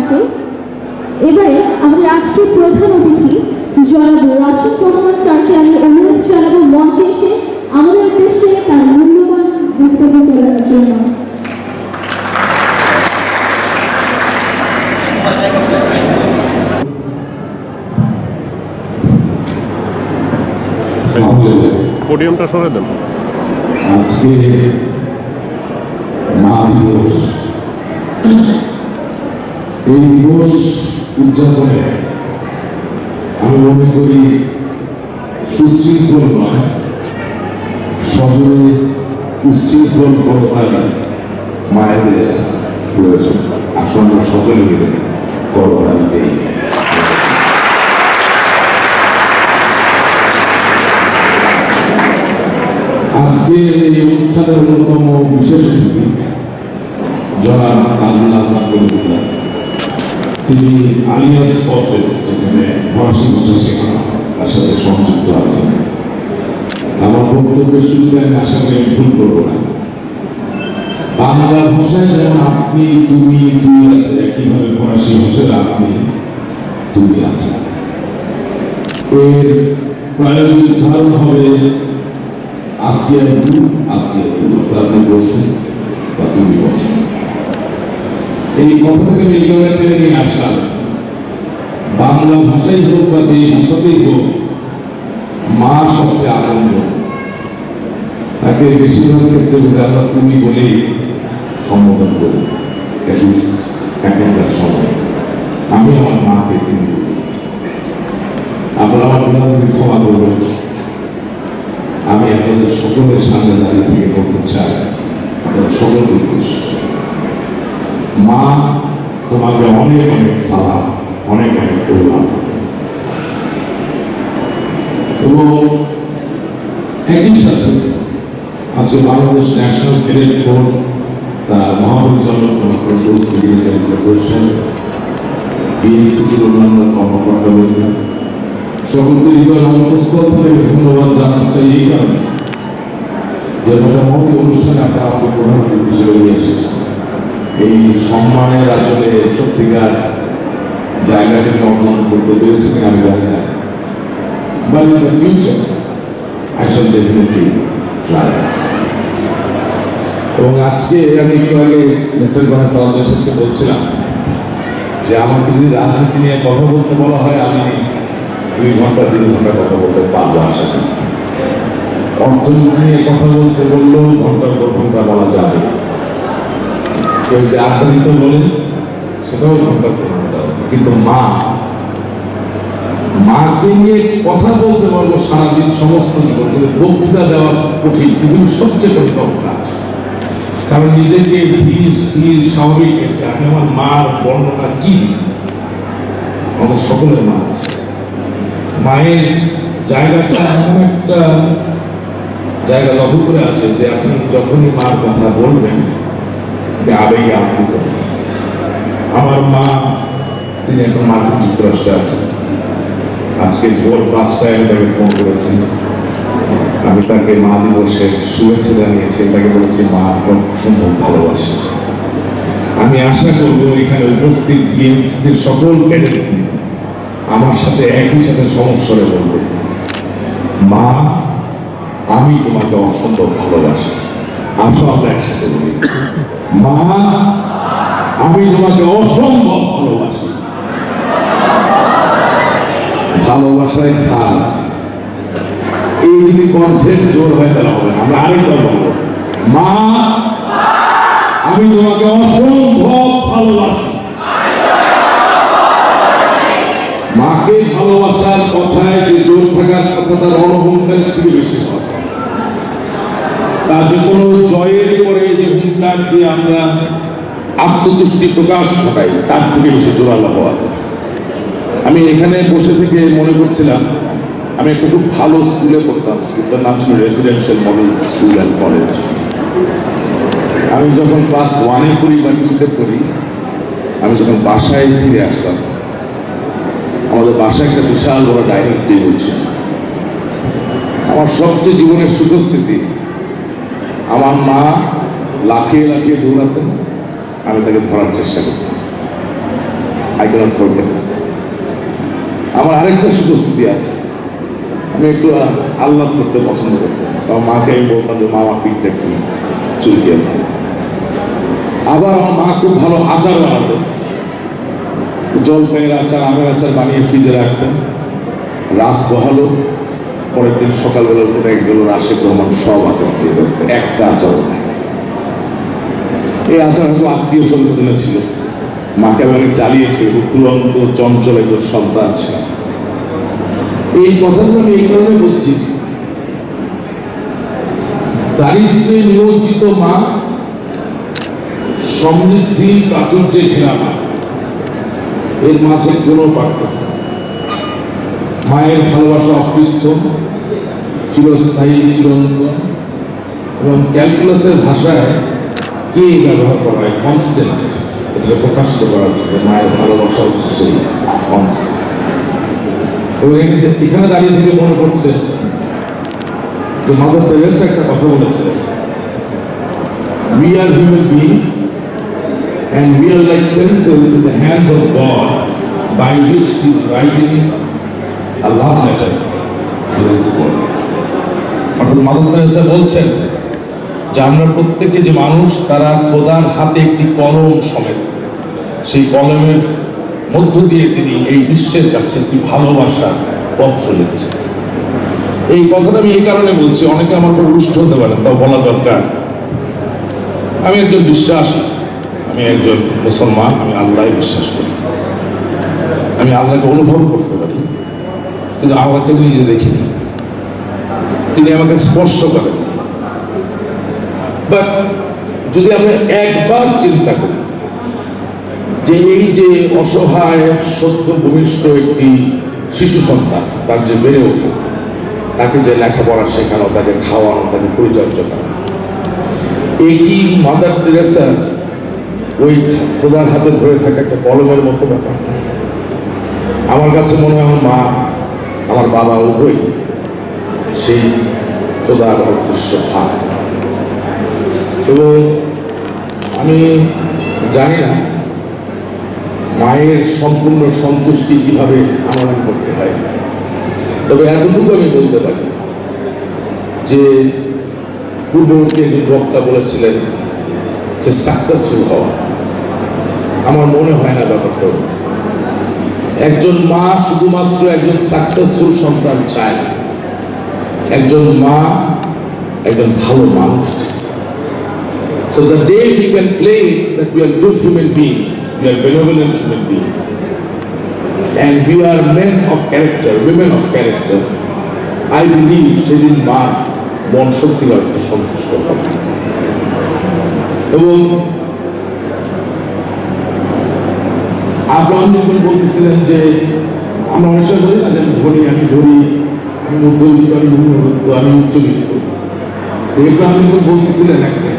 স্যারকে এবারে আমাদের আজকের প্রধান অতিথি জনাব রাশিদ রহমান স্যারকে আমি অনুরোধ জানাব মঞ্চে এসে আমাদের উদ্দেশ্যে তার মূল্যবান বক্তব্য দেওয়ার জন্য। পোডিয়ামটা সরে দেন। আজকে মা দিবস। এই দিবস উদযাপনে আমি মনে করি সুশৃঙ্খল নয় শহরে উশৃঙ্খল করবার মায়েদের প্রয়োজন। আমরা সকলে মিলে করবার আজকে এই অনুষ্ঠানের অন্যতম বিশেষ অতিথি জনাব সাকুল্লাহ তিনি আলিয়াস প্রসেস যেখানে ফরাসি ভাষা শেখানো, তার সাথে সংযুক্ত আছেন আমার বক্তব্যের শুরুতে আমি আশা করি ভুল করব না। বাংলা ভাষায় যেমন আপনি, তুমি, তুই আছে একইভাবে ফরাসি ভাষায় আপনি, তুমি আছে এর প্রায়োগিক উদাহরণ হবে আসিয়া তু আসিয়া তু আপনি বসুন বা তুমি বসুন। এই আমি এই টেনে নিয়ে আসলাম? বাংলা ভাষাই হোক বা যে ভাষাতেই হোক, মা সবচেয়ে আনন্দ। তাকে বেশিরভাগ ক্ষেত্রে বোধহয় আমরা তুমি বলেই সম্বোধন করি এখনকার সময়। আমি আমার মাকে তুমি আপনারা আমার প্রধানমন্ত্রী ক্ষমা করবেন। আমি আপনাদের সকলের সামনে দাঁড়িয়ে থেকে বলতে চাই আপনাদের সকল উদ্দেশ্য। মা, তোমাকে অনেক অনেক সালাম, অনেক অনেক করলাম এবং একই সাথে আজকে বাংলাদেশ ন্যাশনাল ক্যাডেট বোর্ড তার মহাপরিচালক করছেন বিএনসিসির অন্যান্য কর্মকর্তাবৃন্দ সকলকে হৃদয় অন্তঃস্থল থেকে ধন্যবাদ জানাতে চাই এই কারণে। যে মোটামুটি অনুষ্ঠানে আপনারা আমাকে প্রধান অতিথি হিসেবে নিয়ে এসেছেন। এই সম্মানের আসলে সত্যিকার জায়গাটাকে অর্জন করতে পেরেছি আমি জানি না। আই শ্যাল ডেফিনেটলি ট্রাই এবং আজকে আমি একটু আগে লেফটেন্ট কর্নেল সালামের সাথে বলছিলাম যে আমাকে যদি রাজনীতি নিয়ে কথা বলতে বলা হয়, আমি দুই ঘণ্টা, তিন ঘণ্টা কথা বলতে পারব আশা করি। অর্থনীতি নিয়ে কথা বলতে বললেও ঘণ্টার পর ঘণ্টা বলা যাবে। কেউ যদি আড্ডা বলে, সেটাও ঘণ্টার পর ঘণ্টা হবে। কিন্তু মা, মাকে নিয়ে কথা বলতে পারব সারাদিন সমস্ত জীবন, কিন্তু বক্তৃতা দেওয়া কঠিন, পৃথিবীর সবচেয়ে কঠিন কাজ কারণ নিজেকে ধীর, স্থির, স্বাভাবিক রেখে আমি আমার মার বর্ণনা কি আমাদের সকলের মা আছে। মায়ের জায়গাটা এমন একটা জায়গা লক্ষ্য করে আছে যে আপনি যখনই মার কথা বলবেন আবেগে আপ্লুত আমার মা তিনি এখন মার্কিন যুক্তরাষ্ট্রে আছেন আজকে ভোর পাঁচটায় আমি তাকে ফোন করেছি আমি তাকে মা দিবসে শুভেচ্ছা জানিয়েছি তাকে বলেছি মা সম্ভব ভালোবাসে আমি আশা করব এখানে উপস্থিত বিএনসিসির সকল ক্যাডেট আমার সাথে একই সাথে সমস্যারে বলবে মা আমি তোমাকে অসম্ভব ভালোবাসি আসো আমরা একসাথে বলি। মা, আমি তোমাকে অসম্ভব ভালোবাসি। ভালোবাসায় খা আছে এই যদি কণ্ঠের জোর হয় তাহলে হবে আমরা আরেকবার বলব। মা, আমি তোমাকে অসম্ভব ভালোবাসি মাকে ভালোবাসার কথায় যে জোর থাকার কথা তার অনহংকারের থেকে বেশি হয় তা যে কোনো জয়ের পরে যে হুঙ্কার দিয়ে আমরা আত্মতুষ্টি প্রকাশ ঘটাই, তার থেকে বেশি জোরালো হওয়া। আমি এখানে বসে থেকে মনে করছিলাম, আমি একটা খুব ভালো স্কুলে পড়তাম স্কুলটার নাম ছিল residential model school and college আমি যখন ক্লাস ওয়ানে পড়ি বা টুতে পড়ি, আমি যখন বাসায় ফিরে আসতাম, আমাদের বাসায় একটা বিশাল বড় ডাইনিং টেবিল ছিল আমার সবচেয়ে জীবনের সুখস্মৃতি আমার মা লাফিয়ে লাফিয়ে দৌড়াতেন আমি তাকে ধরার চেষ্টা করতাম আই ক্যানট ফরগেট আমার আরেকটা সুখস্থিতি আছে। আমি একটু আহ, আহ্লাদ করতে পছন্দ করতাম আমার মাকে আমি বলতাম যে মা পিঠটা একটু চুলকিয়ে। আবার আমার মা খুব ভালো আচার বানাতেন। জলপাইয়ের আচার আমের আচার বানিয়ে ফ্রিজে রাখতেন। রাত বহালো পরের দিন সকালবেলা উঠে দেখা গেল রাশেদ রহমান সব আচার খেয়ে ফেলছে। একটা আচার নেই। এই আচার হয়তো আত্মীয় স্বজনে ছিল। মাকে অনেক জ্বালিয়েছে দুরন্ত, চঞ্চল একজন সন্তান ছিল। এই কথাগুলো আমি এই কারণে বলছি, দারিদ্র্যে নিমজ্জিত মা, সমৃদ্ধি প্রাচুর্যে ঘেরা মা। এর মাঝে কোনো পার্থক্য। মায়ের ভালোবাসা অকৃত্রিম, চিরস্থায়ী চিরন্তন এবং ক্যালকুলাসের ভাষায় কে ব্যবহার করা হয়? কনস্ট্যান্ট এগুলো প্রকাশিত করার জন্য মায়ের ভালোবাসা হচ্ছে সেই কনস্ট্যান্ট এখানে- দাঁড়িয়ে থেকে মনে পড়ছে যে মাদার তেরেসা একটা কথা বলেছিলেন We are human beings and we are like pencils in the hands of God by which He is writing. অর্থাৎ মাদার তেরেসা বলছেন যে আমরা প্রত্যেকে যে মানুষ, তারা খোদার হাতে একটি কলম সমেত। সেই কলমের মধ্য দিয়ে তিনি এই বিশ্বের কাছে একটি ভালোবাসার পত্র লিখছেন। এই কথাটা আমি এই কারণে বলছি, অনেকে আমার উপর রুষ্ট হতে পারেন, তাও বলা দরকার। আমি একজন বিশ্বাসী, আমি একজন মুসলমান, আমি আল্লাহ বিশ্বাস করি। আমি আল্লাহকে অনুভব করতে পারি, কিন্তু আল্লাহকে নিজে দেখিনি। তিনি আমাকে স্পর্শ করেন বাট যদি আমরা একবার চিন্তা করি যে এই যে অসহায় সত্য ভূমিষ্ঠ একটি শিশু সন্তান, তার যে বেড়ে ওঠা, তাকে যে লেখাপড়া শেখানো, তাকে খাওয়ানো, তাকে পরিচর্যা করা, একই মাদার তেরেসা ওই খোদার হাতে ধরে থাকা একটা কলমের মতো ব্যাপার। আমার কাছে মনে হয় আমার মা, আমার বাবা উভয় সেই খোদার অদৃশ্য হাত। এবং আমি জানি না মায়ের সম্পূর্ণ সন্তুষ্টি কীভাবে আনয়ন করতে হয়। তবে এতটুকু আমি বলতে পারি যে পূর্ববর্তী একজন বক্তা বলেছিলেন যে সাকসেসফুল হওয়া। আমার মনে হয় না ব্যাপারটা একজন মা শুধুমাত্র একজন সাকসেসফুল সন্তান চায় একজন মা একজন ভালো মানুষ চায়। So the day we can claim that we are good human beings, we are benevolent human beings, and we are men of character, women of character, I believe সেদিন মা মন সত্যি অর্থে সন্তুষ্ট হবে এবং আব্রাহাম লিঙ্কন বলতেছিলেন যে আমরা অনেক সময় বলি না যে আমি ধনী আমি ধনী আমি মধ্যবিত্ত আমি নিম্নবিত্ত আমি উচ্চবিত্ত ইব্রাহিম লিঙ্কন বলতেছিলেন একটা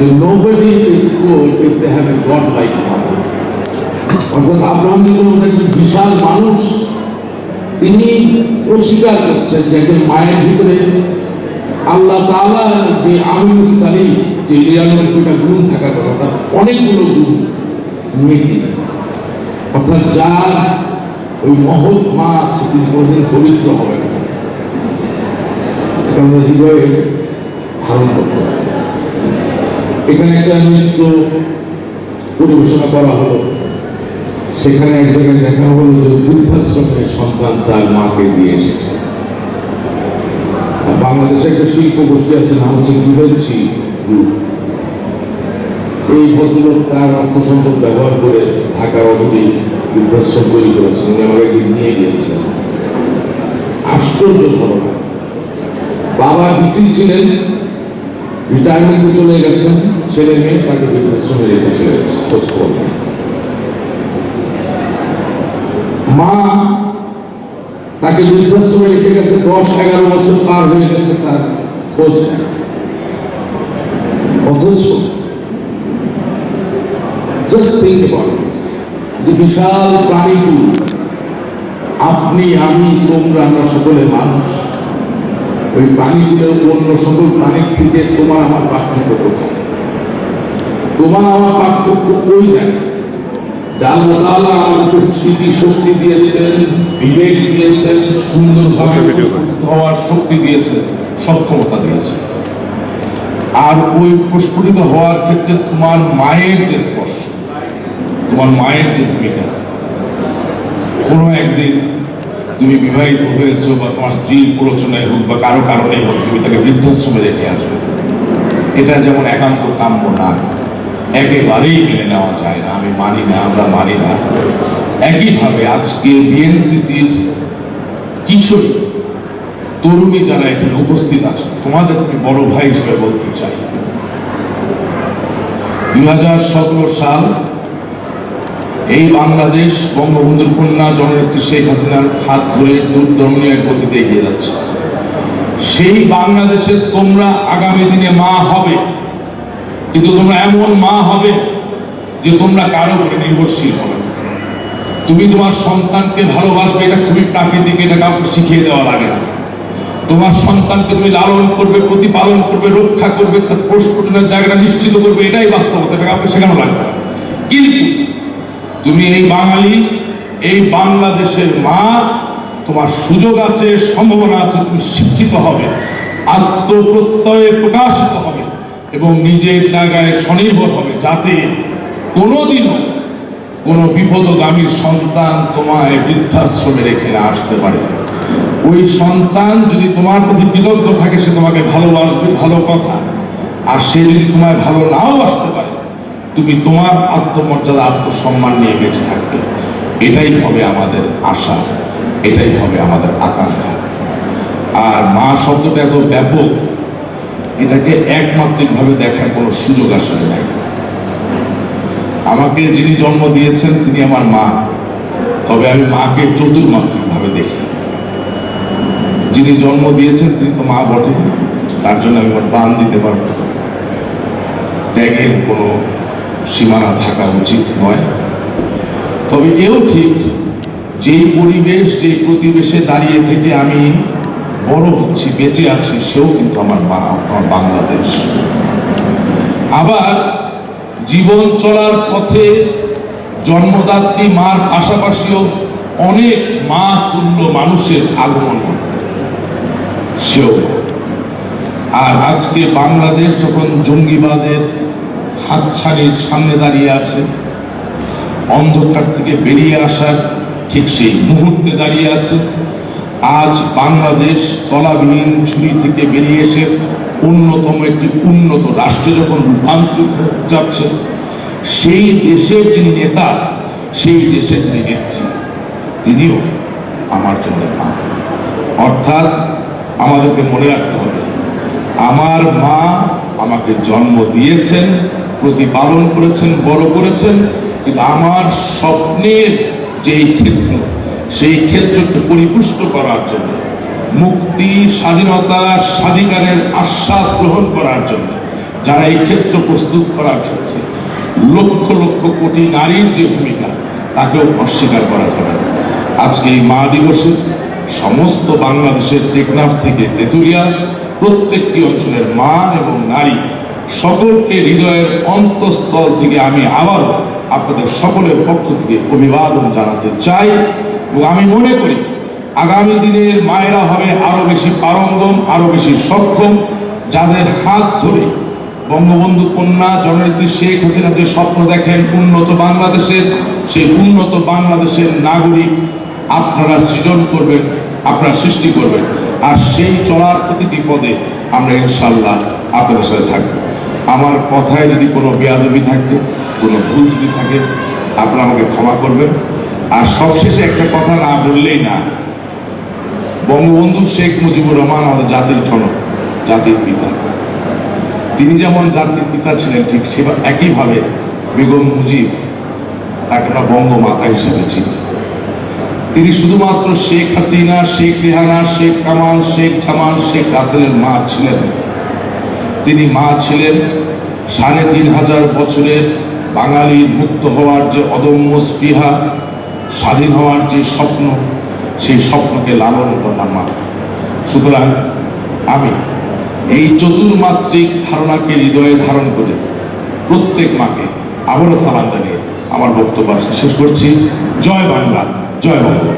nobody is poor if they have a God like father. অর্থাৎ আব্রাহাম লিঙ্কন একজন বিশাল মানুষ, তিনি অস্বীকার করছেন যে একজন মায়ের ভিতরে আল্লাহ তাআলা যে আমিনুস সালিম, যে নিরানব্বইটা গুণ থাকার কথা, তার অনেকগুলো গুণ নিয়ে তিনি অর্থাৎ যার ওই মহৎ মা আছে, তিনি কোনোদিন পবিত্র হবে হৃদয়ে ধারণ করতে এখানে একটা নৃত্য পরিবেশনা করা হলো। সেখানে এক জায়গায় দেখা হলো যে বৃদ্ধাশ্রমের সন্তান তার মাকে দিয়ে এসেছে। বাংলাদেশে একটা শিল্প গোষ্ঠী আছে, নাম হচ্ছে জুভেন্সি গ্রুপ এই ভদ্রলোক তার অর্থ সম্পদ ব্যবহার করে ঢাকার অদূরে বৃদ্ধাশ্রম তৈরি করেছেন। উনি আমাকে একদিন নিয়ে গিয়েছিলেন। আশ্চর্য ঘটনা। বাবা ডিসি ছিলেন রিটায়ারমেন্টে চলে গেছেন ছেলে মেয়ে তাকে বৃদ্ধাশ্রমে রেখে চলে গেছে, খোঁজ খবর মা তাকে বৃদ্ধাশ্রমে রেখে গেছে, দশ এগারো বছর পার হয়ে গেছে, তার খোঁজ। অথচ জাস্ট থিঙ্ক যে বিশাল প্রাণীগুলো আপনি, আমি, তোমরা, আমরা সকলে মানুষ ওই প্রাণীগুলো অন্য সকল প্রাণীর থেকে তোমার আমার পার্থক্য কোথায় তোমার আমার পার্থক্য ওই জায়গায় যে আল্লাহ আমাদেরকে স্মৃতি শক্তি দিয়েছেন বিবেক দিয়েছেন সুন্দরভাবে। প্রস্তুত হওয়ার শক্তি দিয়েছেন সক্ষমতা দিয়েছেন আর ওই প্রস্ফুটিত হওয়ার ক্ষেত্রে তোমার মায়ের যে স্পর্শ তোমার মায়ের যে ভূমিকা কোনো একদিন তুমি বিবাহিত হয়েছো বা তোমার স্ত্রীর প্ররোচনায় হোক বা কারও কারণে হোক, তুমি তাকে বৃদ্ধাশ্রমে রেখে আসবে। এটা যেমন একান্ত কাম্য না, একেবারেই মেনে নেওয়া যায় না, আমি মানি না, আমরা মানি না। একইভাবে আজকে বিএনসিসির কিশোরী তরুণী যারা এখানে উপস্থিত আছে, তোমাদের আমি বড় ভাই হিসেবে বলতে চাই। দুই হাজার সতেরো সাল এই বাংলাদেশ বঙ্গবন্ধুর কন্যা জননেত্রী শেখ হাসিনার হাত ধরে দুর্দমনীয় গতিতে এগিয়ে যাচ্ছে। সেই বাংলাদেশের তোমরা আগামী দিনে মা হবে। কিন্তু তোমরা এমন মা হবে যে তোমরা কারও উপরে নির্ভরশীল হবে তুমি তোমার সন্তানকে ভালোবাসবে, এটা খুবই প্রাকৃতিক, এটা কাউকে শিখিয়ে দেওয়া লাগে না। তোমার সন্তানকে তুমি লালন করবে, প্রতিপালন করবে, রক্ষা করবে, তার প্রস্ফুটনের জায়গাটা নিশ্চিত করবে, এটাই বাস্তবতা কাউকে শেখানো লাগবে কিন্তু তুমি এই বাঙালি, এই বাংলাদেশের মা, তোমার সুযোগ আছে, সম্ভাবনা আছে, তুমি শিক্ষিত হবে, আত্মপ্রত্যয়ে প্রকাশিত হবে এবং নিজের জায়গায় স্বনির্ভর হবে যাতে কোনোদিনও কোনো বিপদগামীর সন্তান তোমায় বৃদ্ধাশ্রমে রেখে না আসতে পারে। ওই সন্তান যদি তোমার প্রতি বিদগ্ধ থাকে, সে তোমাকে ভালোবাসবে, ভালো কথা। আর সে যদি তোমায় ভালো নাও আসতে তুমি তোমার আত্মমর্যাদা, আত্মসম্মান নিয়ে বেঁচে থাকবে। এটাই হবে আমাদের আশা, এটাই হবে আমাদের আকাঙ্ক্ষা। আর মা শব্দটা এত ব্যাপক, এটাকে একমাত্রিকভাবে দেখার কোনো সুযোগ আসলে নাই। আমাকে যিনি জন্ম দিয়েছেন, তিনি আমার মা। তবে আমি মাকে চতুর্মাত্রিকভাবে দেখি। যিনি জন্ম দিয়েছেন, তিনি তো মা বটে তার জন্য আমি আমার প্রাণ দিতে পারব। ত্যাগের কোনো সীমানা থাকা উচিত নয় তবে এও ঠিক, যেই পরিবেশ যে প্রতিবেশে দাঁড়িয়ে থেকে আমি বড় হচ্ছি, বেঁচে আছি, সেও কিন্তু আমার আমার বাংলাদেশ আবার জীবন চলার পথে জন্মদাত্রী মার পাশাপাশিও অনেক মা তুল্য মানুষের আগমন। সেও আর আজকে বাংলাদেশ যখন জঙ্গিবাদের হাতছানির সামনে দাঁড়িয়ে আছে। অন্ধকার থেকে বেরিয়ে আসার ঠিক সেই মুহূর্তে দাঁড়িয়ে আছে। আজ বাংলাদেশ তলাবিহীন ঝুড়ি থেকে বেরিয়ে এসে অন্যতম একটি উন্নত রাষ্ট্রে যখন রূপান্তরিত হতে যাচ্ছে, সেই দেশের যিনি নেতা, সেই দেশের যিনি নেত্রী, তিনিও আমার জন্য মা। অর্থাৎ আমাদেরকে মনে রাখতে হবে, আমার মা আমাকে জন্ম দিয়েছেন প্রতিপালন করেছেন, বড় করেছেন, কিন্তু আমার স্বপ্নের যেই ক্ষেত্র, সেই ক্ষেত্রকে পরিপুষ্ট করার জন্য, মুক্তি, স্বাধীনতা, স্বাধিকারের আস্বাদ গ্রহণ করার জন্য, যারা এই ক্ষেত্র প্রস্তুত করার ক্ষেত্রে লক্ষ লক্ষ কোটি নারীর যে ভূমিকা, তাকেও অস্বীকার করা যাবে আজকে এই মা দিবসে সমস্ত বাংলাদেশের টেকনাফ থেকে তেতুলিয়া প্রত্যেকটি অঞ্চলের মা এবং নারী সকলকে হৃদয়ের অন্তঃস্থল থেকে আমি আবার আপনাদের সকলের পক্ষ থেকে অভিবাদন জানাতে চাই এবং আমি মনে করি আগামী দিনের মায়েরা হবে আরও বেশি পারঙ্গম, আরও বেশি সক্ষম। যাদের হাত ধরে বঙ্গবন্ধু কন্যা জননেত্রী শেখ হাসিনা যে স্বপ্ন দেখেন উন্নত বাংলাদেশের, সেই উন্নত বাংলাদেশের নাগরিক আপনারা সৃজন করবেন, আপনারা সৃষ্টি করবেন। আর সেই চলার প্রতিটি পদে আমরা ইনশাল্লাহ আপনাদের সাথে থাকব। আমার কথায় যদি কোনো বেয়াদবি থাকে, কোনো ভুল যদি থাকে, আপনারা আমাকে ক্ষমা করবেন। আর সবশেষে একটা কথা না বললেই না। বঙ্গবন্ধু শেখ মুজিবুর রহমান আমাদের জাতির জনক, জাতির পিতা। তিনি যেমন জাতির পিতা ছিলেন, ঠিক সেবা একইভাবে বেগম মুজিব তাকে আমরা বঙ্গমাতা হিসেবে চিনি। তিনি শুধুমাত্র শেখ হাসিনা, শেখ রেহানা, শেখ কামাল, শেখ জামাল, শেখ রাসেলের মা ছিলেন। তিনি মা ছিলেন। সাড়ে তিন হাজার বছরের বাঙালির মুক্ত হওয়ার যে অদম্য স্পৃহা, স্বাধীন হওয়ার যে স্বপ্ন, সেই স্বপ্নকে লালন করা মা। সুতরাং আমি এই চতুর্মাত্রিক ধারণাকে হৃদয়ে ধারণ করে প্রত্যেক মাকে আবারও সালাম জানিয়ে আমার বক্তব্য আজকে শেষ করছি। জয় বাংলা জয় বাংলা